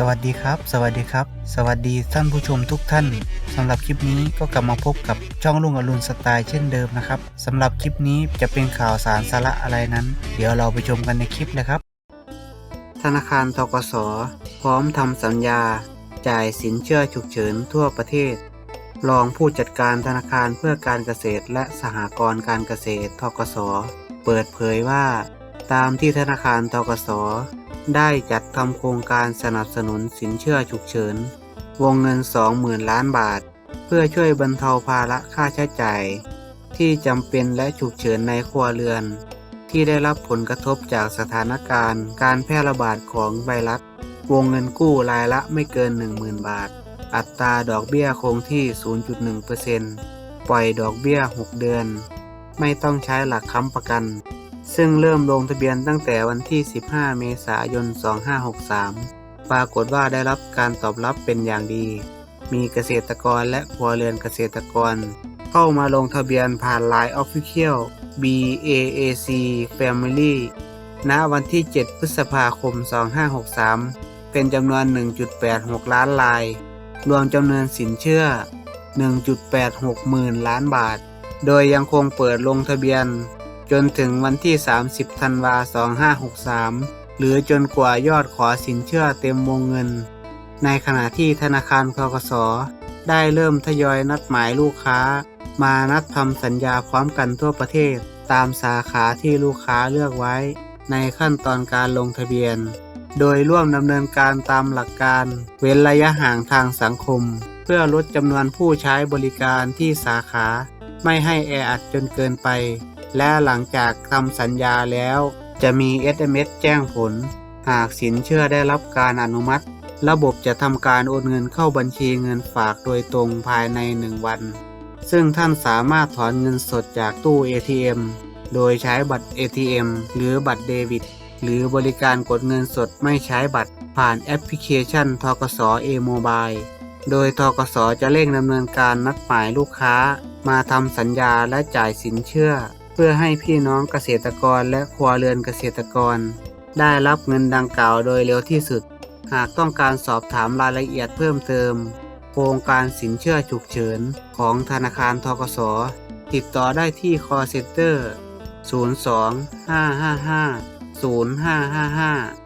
สวัสดีครับ สวัสดีครับ สวัสดีท่านผู้ชมทุกท่านสำหรับคลิปนี้ก็กลับมาพบกับช่องลุงอรุณสไตล์เช่นเดิมนะครับสำหรับคลิปนี้จะเป็นข่าวสารสาระอะไรนั้น เดี๋ยวเราไปชมกันในคลิปเลยครับ ธนาคารทกสพร้อมทำสัญญา จ่ายสินเชื่อฉุกเฉินทั่วประเทศ รองผู้จัดการธนาคารเพื่อการเกษตรและสหกรณ์การเกษตรทกสเปิดเผยว่า ตามที่ธนาคารทกส ได้จัดทำโครงการสนับสนุนสินเชื่อฉุกเฉิน วงเงิน 20,000 ล้านบาท เพื่อช่วยบรรเทาภาระค่าใช้จ่าย ที่จำเป็นและฉุกเฉินในครัวเรือน ที่ได้รับผลกระทบจากสถานการณ์ การแพร่ระบาดของไวรัส วงเงินกู้รายละไม่เกิน 10,000 บาท อัตราดอกเบี้ยคงที่ 0.1%ปล่อยดอกเบี้ย 6 เดือน ไม่ต้องใช้หลักค้ำประกัน ซึ่งเริ่มลงทะเบียนตั้งแต่วันที่ 15 เมษายน 2563 ปรากฏว่าได้รับการตอบรับเป็นอย่างดี มีเกษตรกรและครัวเรือนเกษตรกร เข้ามาลงทะเบียนผ่าน Line Official BAAC Family ณวันที่ 7 พฤษภาคม 2563 เป็นจำนวน 1.86 ล้านลาย รวมจำนวนสินเชื่อ 1.86หมื่นล้านบาท โดยยังคงเปิดลงทะเบียน จนถึงวันที่ 30 ธันวา 2563 หรือจนกว่ายอดขอสินเชื่อเต็มวงเงิน ในขณะที่ธนาคารคกสได้เริ่มทยอยนัดหมายลูกค้า มานัดทำสัญญาพร้อมกันทั่วประเทศ ตามสาขาที่ลูกค้าเลือกไว้ ในขั้นตอนการลงทะเบียน โดยร่วมดำเนินการตามหลักการ เว้นระยะห่างทางสังคม เพื่อลดจำนวนผู้ใช้บริการที่สาขา ไม่ให้แออัดจนเกินไป และหลังจากทำสัญญาแล้ว จะมี SMS แจ้งผล หากสินเชื่อได้รับการอนุมัติ ระบบจะทำการโอนเงินเข้าบัญชีเงินฝากโดยตรงภายใน 1 วัน ซึ่งท่านสามารถถอนเงินสดจากตู้ ATM โดยใช้บัตร ATM หรือบัตรเดบิต หรือบริการกดเงินสดไม่ใช้บัตรผ่านแอปพลิเคชันทกส e-mobile โดยทกสจะเร่งดำเนินการนัดหมายลูกค้า มาทำสัญญาและจ่ายสินเชื่อ เพื่อให้พี่น้องเกษตรกรและครัวเรือนเกษตรกร ได้รับเงินดังกล่าวโดยเร็วที่สุด หากต้องการสอบถามรายละเอียดเพิ่มเติม โครงการสินเชื่อฉุกเฉินของธนาคารทกส ติดต่อได้ที่ call center 02 555 0555